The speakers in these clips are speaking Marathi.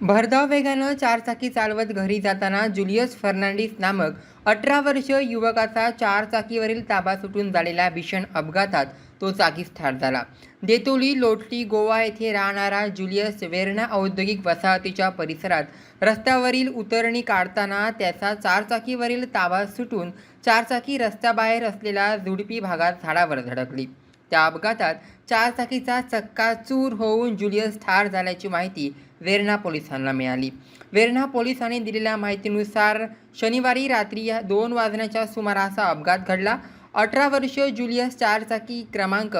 भरधाव वेगानं चारचाकी चालवत घरी जाताना जुलियस फर्नांडिस नामक अठरा वर्ष युवकाचा चारचाकीवरील ताबा सुटून झालेल्या भीषण अपघातात तो जागीच ठार झाला. देतोली लोटली गोवा येथे राहणारा जुलियस वेर्ना औद्योगिक वसाहतीच्या परिसरात रस्त्यावरील उतरणी काढताना त्याचा चारचाकीवरील ताबा सुटून चारचाकी रस्त्याबाहेर असलेल्या झुडपी भागात झाडावर धडकली त्या अपघातात चारचाकीचा चक्काचूर होऊन जुलियस ठार झाल्याची माहिती वेर्ना पोलिसांना मिळाली. वेर्ना पोलिसांनी दिलेल्या माहितीनुसार शनिवारी रात्री या दोन वाजण्याच्या सुमारास हा अपघात घडला. अठरा वर्षीय जुलियस चारचाकी क्रमांक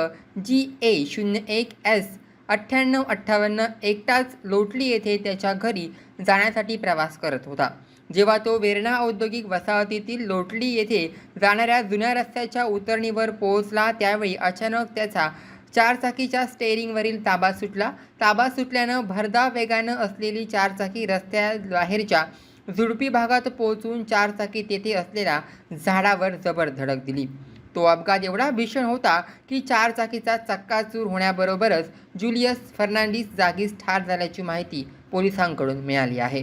जी ए शून्य एक एस अठ्ठ्याण्णव अठ्ठावन्न एकटाच लोटली येथे त्याच्या घरी जाण्यासाठी प्रवास करत होता. जेव्हा तो वेर्णा औद्योगिक वसाहतीतील लोटली येथे जाणाऱ्या जुन्या रस्त्याच्या उतरणीवर पोहोचला त्यावेळी अचानक त्याचा चारचाकीच्या स्टेअरिंगवरील ताबा सुटला. ताबा सुटल्यानं भरधाव वेगानं असलेली चारचाकी रस्त्याबाहेरच्या झुडपी भागात पोहोचून चारचाकी तेथे असलेल्या झाडावर जबर धडक दिली. तो अपघात एवढा भीषण होता की चारचाकीचा चक्काचूर होण्याबरोबरच जुलियस फर्नांडिस जागीच ठार झाल्याची माहिती पोलिसांकडून मिळाली आहे.